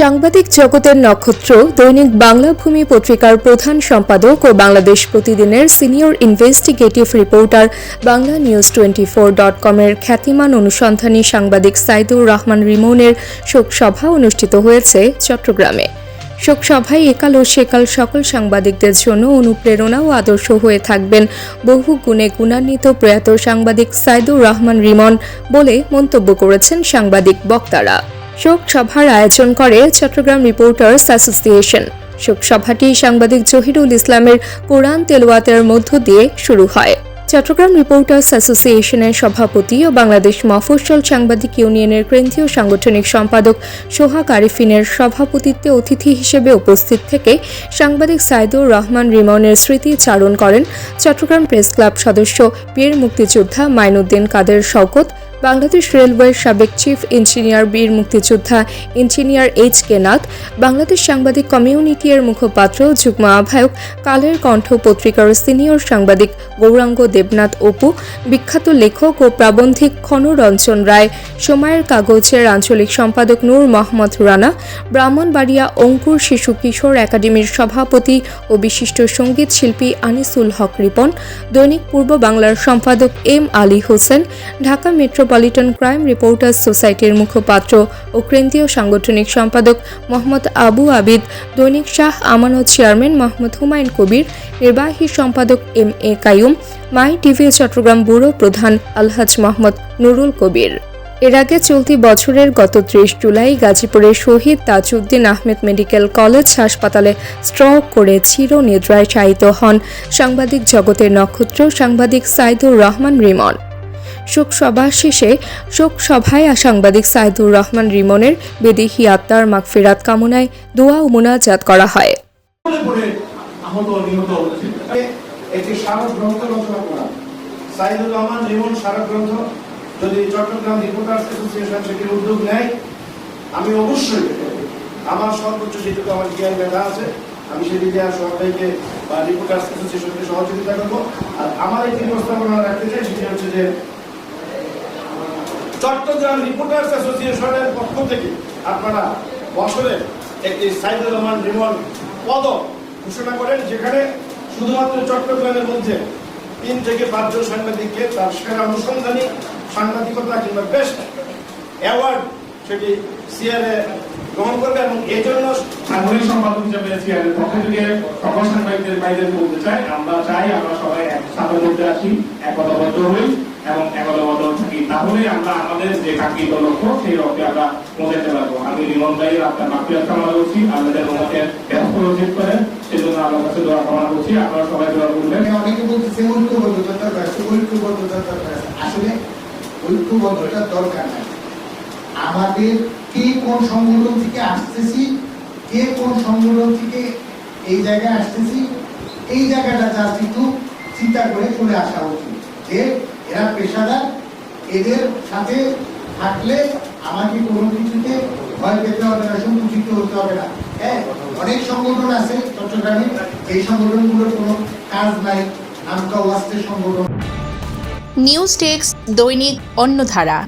সাংবাদিক জগতের নক্ষত্র, দৈনিক বাংলা ভূমি পত্রিকার প্রধান সম্পাদক ও বাংলাদেশ প্রতিদিনের senior investigative reporter, Bangla news twenty four dot কমের খ্যাতিমান অনুসন্ধানী সাংবাদিক সাইদুর রহমান রিমনের শোকসভা অনুষ্ঠিত হয়েছে চট্টগ্রামে। শোকসভায় একাল ও সেকাল সকল সাংবাদিকদের জন্য অনুপ্রেরণা ও আদর্শ হয়ে থাকবেন বহু গুণে গুণান্বিত প্রয়াত সাংবাদিক সাইদুর রহমান রিমন বলে মন্তব্য করেছেন সাংবাদিক বক্তারা। শোক সভার আয়োজন করে চট্টগ্রাম রিপোর্টার্স অ্যাসোসিয়েশন। শোক সভাটি সাংবাদিক জহিরুল ইসলামের কোরআন তেলোয়াতের মধ্য দিয়ে শুরু হয়। চট্টগ্রাম রিপোর্টার্স অ্যাসোসিয়েশনের সভাপতি ও বাংলাদেশ মফস্বল সাংবাদিক ইউনিয়নের কেন্দ্রীয় সাংগঠনিক সম্পাদক সোহাগ আরিফিনের সভাপতিত্বে অতিথি হিসেবে উপস্থিত থেকে সাংবাদিক সাইদুর রহমান রিমনের স্মৃতি চারণ করেন চট্টগ্রাম প্রেস ক্লাব সদস্য বীর মুক্তিযোদ্ধা মাইনুদ্দিন কাদের শওকত বাংলাদেশ রেলওয়ের সাবেক চিফ ইঞ্জিনিয়ার বীর মুক্তিযোদ্ধা engineer H K Nath, Bangladesh সাংবাদিক কমিউনিটি এর মুখপাত্র যুগ্ম আহ্বায়ক কালের কণ্ঠ পত্রিকার সিনিয়র সাংবাদিক গৌরাঙ্গ দেবনাথ অপু, বিখ্যাত লেখক ও প্রাবন্ধিক খনরঞ্জন রায়, সময়ের কাগজের আঞ্চলিক সম্পাদক নূর মোহাম্মদ রানা, ব্রাহ্মণবাড়িয়া অঙ্কুর শিশু কিশোর একাডেমির সভাপতি ও বিশিষ্ট সংগীত শিল্পী আনিসুল হক রিপন, দৈনিক পূর্ব বাংলার সম্পাদক M Ali Hossain, Dhaka metropolitan crime reporters সোসাইটির মুখপাত্র ও কেন্দ্রীয় সাংগঠনিক সম্পাদক মোহাম্মদ আবু আবিদ, দৈনিক শাহ আমানত চেয়ারম্যান মোহাম্মদ হুমায়ুন কবির, নির্বাহী সম্পাদক M A Kayum, My TV Chattogram bureau প্রধান আলহাজ মোহাম্মদ নুরুল কবির। এর আগে চলতি বছরের গত ত্রিশ জুলাই গাজীপুরের শহীদ তাজউদ্দিন আহমেদ মেডিকেল কলেজ হাসপাতালে স্ট্রোক করে চিরনিদ্রায় শায়িত হন সাংবাদিক জগতের নক্ষত্র সাংবাদিক সাইদুর রহমান রিমন। শোক সভা শেষে শোক সভায় সাংবাদিক সাইদুর রহমান রিমনের বেদিহি আত্মার মাগফিরাত কামনায় দোয়া ও মোনাজাত করা হয়। যদি চট্টগ্রাম অ্যাসোসিয়েশন সেটির উদ্যোগ নেয়, আমি অবশ্যই আমার সর্বোচ্চ আমার জ্ঞান আছে। আমি সেদিকে আর সবাইকে বা অ্যাসোসিয়েশনকে সহযোগিতা করব। আর আমার একটি প্রস্তাবনা রাখতে চাই, সেটি হচ্ছে যে চট্টগ্রাম রিপোর্টার্স অ্যাসোসিয়েশনের পক্ষ থেকে আপনারা বছরে একটি সাইদুর রহমান রিমন পদক ঘোষণা করেন, যেখানে শুধুমাত্র চট্টগ্রামের মধ্যে তিন থেকে পাঁচজন সাংবাদিককে তার সেরা অনুসন্ধানী, সাংবাদিকতা কিংবা বেস্ট অ্যাওয়ার্ড সেটি সিআরএ গ্রহণ করবে এবং এই জন্য সাংগঠনিক সম্পাদক হিসেবে সিআরের পক্ষ থেকে সকল সাংবাদিকদের বাইরে বলতে চাই, আমরা চাই আমরা সবাই এক একসাথে মধ্যে আসি একতাবদ্ধ হই এবং থাকি তাহলে আমরা আমাদের যে লক্ষ্য সেই লক্ষ্যে আমরা পৌঁছাতে পারব আমি আপনার ব্যস্ত করেন সেজন্য আমার কাছে দোয়া কামনা করছি। আপনারা সবাই দোয়া করবেন। ঐক্যবদ্ধতার ঐক্যবদ্ধতার আসলে ঐক্যবদ্ধতার দরকার নাই। আমাদের কে কোন সংগঠন থেকে আসতেছি, কে কোন সংগঠন থেকে এই জায়গায় আসতেছি, এই জায়গাটা জাস্ট একটু চিন্তা করে চলে আসা উচিত। যে এরা পেশাদার এদের সাথে থাকলে আমাকে কোনো কিছুতে ভয় পেতে হবে না সংকুচিত হতে হবে না। হ্যাঁ অনেক সংগঠন আছে চট্টগ্রামে। এই সংগঠনগুলোর কোনো কাজ নাই নামকা ওয়াস্তের সংগঠন। নিউজ টেক্স দৈনিক অন্যধারা